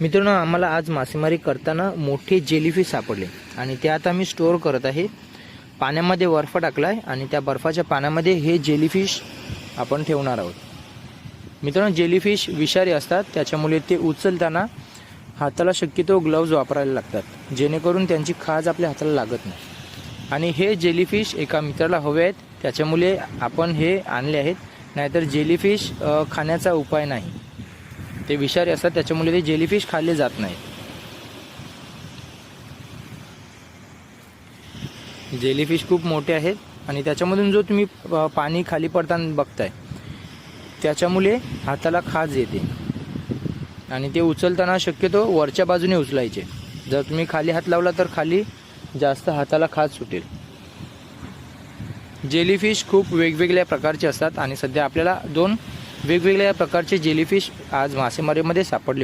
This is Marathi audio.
मित्रांनो आम्हाला आज मासेमारी करताना मोठे जेलीफिश सापडले. आणि ते आता मी स्टोअर करत आहे. पाण्यामध्ये बर्फ टाकला आहे आणि त्या बर्फाच्या पाण्यामध्ये हे जेलीफिश आपण ठेवणार आहोत. मित्रांनो जेलीफिश विषारी असतात. त्याच्यामुळे ते उचलताना हाताला शक्यतो ग्लव्ज वापरायला लागतात. जेणेकरून त्यांची खाज आपल्या हाताला लागत नाही. आणि हे जेलीफिश एका मित्राला हवे आहेत. त्याच्यामुळे आपण हे आणले आहेत. नाहीतर जेलीफिश खाण्याचा उपाय नाही. ते विषारी असतात त्याच्यामुळे ते जेलीफिश खाल्ले जात नाहीत. जेलीफिश खूप मोठे आहेत आणि त्याच्यामधून जो तुम्ही पाणी खाली पडताना बघताय त्याच्यामुळे हाताला खाज येते. आणि ते उचलताना शक्यतो वरच्या बाजूने उचलायचे. जर तुम्ही खाली हात लावला तर खाली जास्त हाताला खाज सुटेल. जेलीफिश खूप वेगवेगळ्या प्रकारचे असतात आणि सध्या आपल्याला दोन वेगवेगळ्या प्रकारचे जेलीफिश आज मासेमारीमध्ये सापडले होते.